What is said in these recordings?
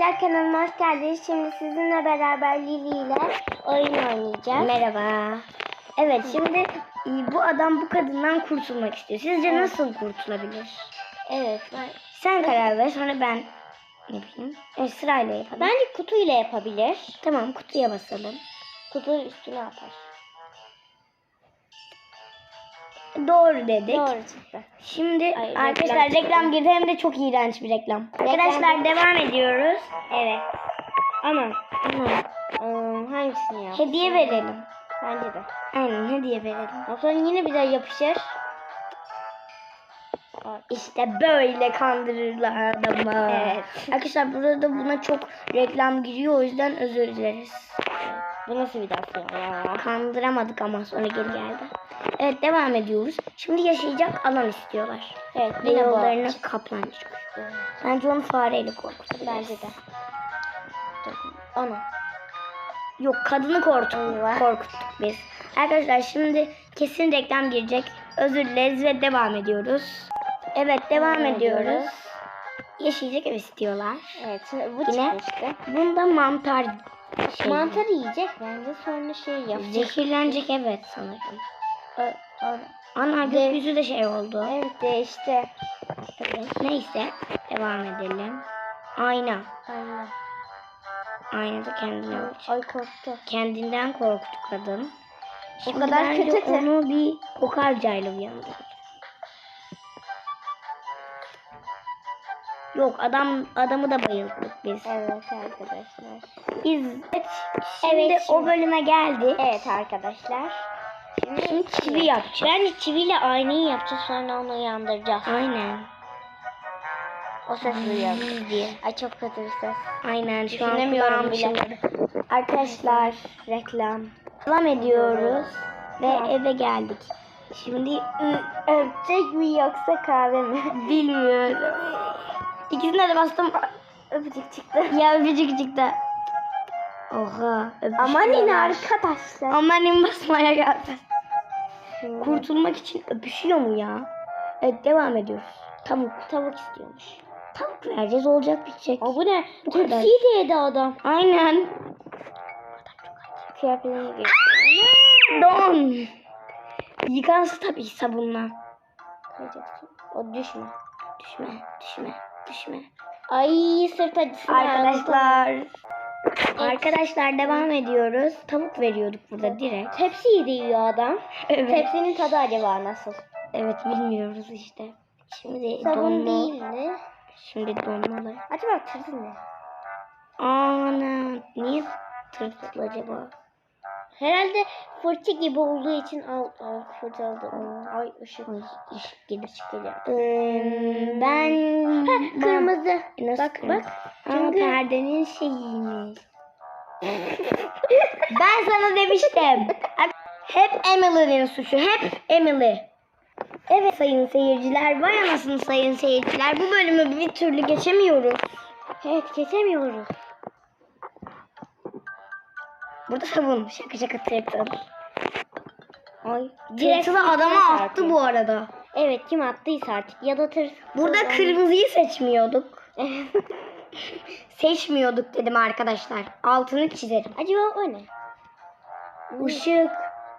Arkadaşlar kanalıma hoş geldiniz. Şimdi sizinle beraber Lili ile oyun oynayacağız. Merhaba. Evet şimdi e, bu adam bu kadından kurtulmak istiyor. Sizce Evet. nasıl kurtulabilir? Evet. Ben, Sen karar ver sonra ben ne bileyim. Evet, sırayla yapalım. bence kutuyla yapabilir. Tamam kutuya basalım. Kutu üstüne atar. Doğru dedik. Doğru çıktı. Şimdi Ay, arkadaşlar reklam reklam, girdi hem de çok iğrenç bir reklam. Arkadaşlar devam ediyoruz. Evet. Ama Hmm, hangisini yap? hediye verelim. Bence de. Aynen hediye verelim. Sonra yine bir daha yapışır. İşte böyle kandırırlar adamı. Evet. Arkadaşlar burada buna çok reklam giriyor o yüzden özür dileriz. Bu nasıl bir dans ya? Kandıramadık ama sonra geri geldi. Evet devam ediyoruz. Şimdi yaşayacak alan istiyorlar. Evet. Ve yollarına kaplan çıkıyor. Bence onu fareyle korkutabiliriz. Bence de. Onu. Yok kadını korkuttuk, korkuttuk biz. Arkadaşlar şimdi kesin reklam girecek. Özür dileriz ve devam ediyoruz. Evet devam Devam ediyoruz. ediyoruz. Yaşayacak ev istiyorlar. Evet. Bu Yine çıkmıştı. bunda mantar şey, Mantar yiyecek bence sonra şey yapacak. Zehirlenecek evet sanırım. Ana gökyüzü de şey oldu. Evet değişti. Neyse devam edelim. Ayna. Ayna da kendine olacak. Ay korktu. Kendinden korktu kadın. O Şimdi kadar bence kötü ki. onu bir kokarcayla uyandırır. Yok adam adamı da bayılttık biz. Evet arkadaşlar. Biz şimdi Evet, o şimdi- bölüme geldik. Evet arkadaşlar. Şimdi çivi yapacağız. Bence çiviyle aynayı yapacağız sonra onu uyandıracağız. Aynen. O ses duyuyoruz. diye. Ay çok kötü bir ses. Aynen şu an kulağım bile. Arkadaşlar reklam. Devam ediyoruz ve Tamam. eve geldik. Şimdi Öpecek mi yoksa kahve mi? bilmiyorum. İkisine de bastım. Öpücük çıktı. Ya öpücük çıktı. Oha. Aman in öpüşüyorlar. arkadaşlar. Amanin basmaya geldi. Kurtulmak için öpüşüyor mu ya? Evet devam ediyoruz. Tavuk. Tavuk istiyormuş. Tavuk vereceğiz olacak bitecek. Aa, bu ne? Bu. Tepsiyi de yedi adam. Aynen. Kıyafetini. Don. Yıkansın tabii sabunla. O düşme. Düşme, düşme, düşme. Ay sırt acısı. Arkadaşlar. Arkadaşlar devam ediyoruz. Tavuk veriyorduk burada direkt. Tepsiyi de yiyor adam. Evet. Tepsinin tadı acaba nasıl? Evet bilmiyoruz işte. Şimdi Sabun donma. değil mi? Şimdi donmalı. Acaba tırtıl ne? Ana niye tırtıl acaba? Herhalde fırça gibi olduğu için al, al fırçaladı. Ay ışık. Işık gibi. Geliyor. Ee, ben Ha, kırmızı. Nasıl Bak, kırmızı? bak. Aa, Çünkü- perdenin şeyiymiş. ben sana demiştim. Hep Emily'nin suçu. Hep Emily. Evet sayın seyirciler. Vay anasını sayın seyirciler. Bu bölümü bir türlü geçemiyoruz. Evet geçemiyoruz. Burada sabun. Şaka şaka tırtıl. Ay. Direkt Tırtılı adama attı çarpıyor. bu arada. Evet kim attıysa artık ya da tır. Burada tır- kırmızıyı seçmiyorduk. Seçmiyorduk dedim arkadaşlar. Altını çizerim. Acaba o ne? Işık.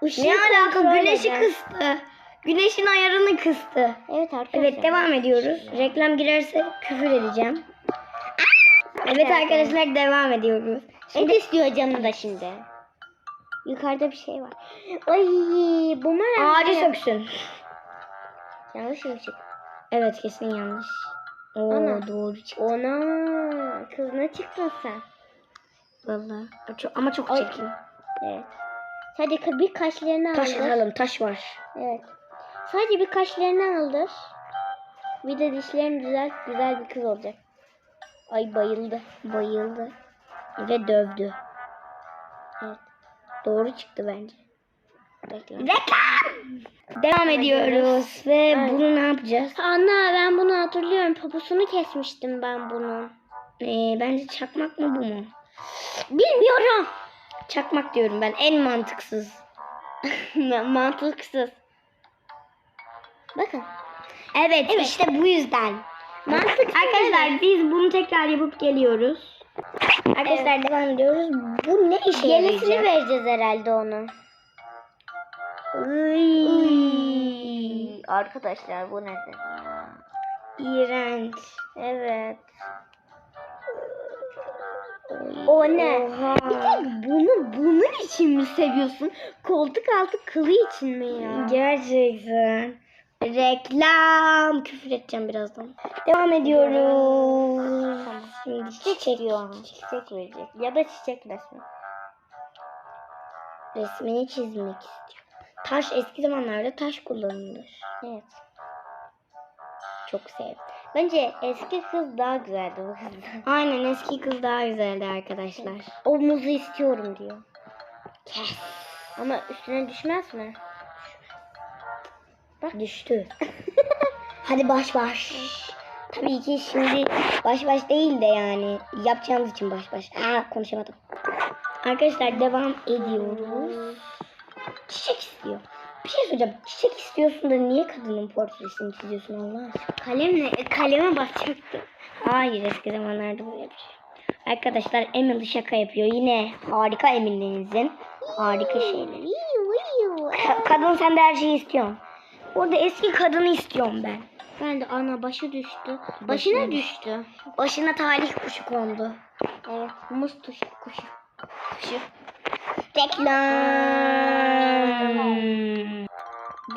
Işığı Ne alaka? Güneşi kıstı. Güneşin ayarını kıstı. Evet arkadaşlar. Evet devam ediyoruz. Reklam girerse küfür edeceğim. Evet. arkadaşlar devam ediyoruz. Et istiyor canım da şimdi. Yukarıda bir şey var. Ay bumerang. Ağacı söksün. Yanlış mı çıktı? Evet kesin yanlış. Oo Ana. doğru çıktı. Ona kız ne çıktın sen? Vallahi. Çok- Ama çok çirkin. Evet. Sadece bir kaşlarını Taş aldır. atalım taş var. Evet. Sadece bir kaşlarını aldır. Bir de dişlerini düzelt. Güzel bir kız olacak. Ay bayıldı. Bayıldı. Ve dövdü. Evet. Doğru çıktı bence. Reklam. Reklam! Devam ediyoruz. Ve Evet. bunu ne yapacağız? Anne ben bunu hatırlıyorum. Poposunu kesmiştim ben bunun. Ee, bence çakmak mı bu mu? Bilmiyorum. Çakmak diyorum ben. En mantıksız. Mantıksız. Bakın. Evet, Evet. işte bu yüzden. Mantıksız. Arkadaşlar biz bunu tekrar yapıp geliyoruz. Arkadaşlar devam ediyoruz. Bu ne işe Yenisini yarayacak? vereceğiz herhalde onun. Iy. Arkadaşlar bu nedir? İğrenç. Evet. O ne? Oha. Bir tek bunu bunun için mi seviyorsun? Koltuk altı kılı için mi ya? Gerçekten. Reklam. Küfür edeceğim birazdan. Devam ediyoruz. Tamam. Şimdi Çiçek çiçek. diyor. Çiçek verecek. Ya da çiçek resmi. Resmini çizmek istiyor. Taş eski zamanlarda taş kullanılır. Evet. Çok sevdim. Bence eski kız daha güzeldi bu kızdan. Aynen eski kız daha güzeldi arkadaşlar. O muzu istiyorum diyor. Kes. Ama üstüne düşmez mi? Bak düştü. Hadi baş baş. Tabii ki şimdi baş baş değil de yani yapacağımız için baş baş. Aa konuşamadım. Arkadaşlar devam ediyoruz. Çiçek istiyor. Bir şey soracağım. Çiçek istiyorsun da niye kadının portresini çiziyorsun Allah aşkına? Kalemle e, kaleme basacaktım. Hayır eski zamanlarda böyle bir şey. Arkadaşlar Emily şaka yapıyor. Yine harika Emily'nizin harika şeyleri. Ka- kadın sen de her şeyi istiyorsun. Orada eski kadını istiyorum ben. Ben de ana başı düştü. Başına Başına düştü. Başına talih kuşu kondu. Evet. Muz tuşu kuşu. Kuşu. Reklam.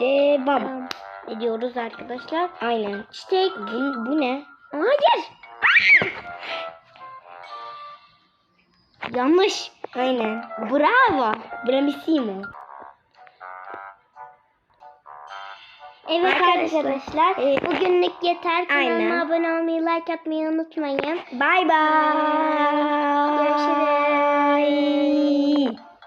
Devam. Ediyoruz arkadaşlar. Aynen. Çiçek. Bu, bu ne? Hayır. Yanlış. Aynen. Bravo. Bramissimo. Evet arkadaşlar, arkadaşlar e, bugünlük yeter. Kanalıma aynen. abone olmayı, like atmayı unutmayın. Bay bay. Görüşürüz.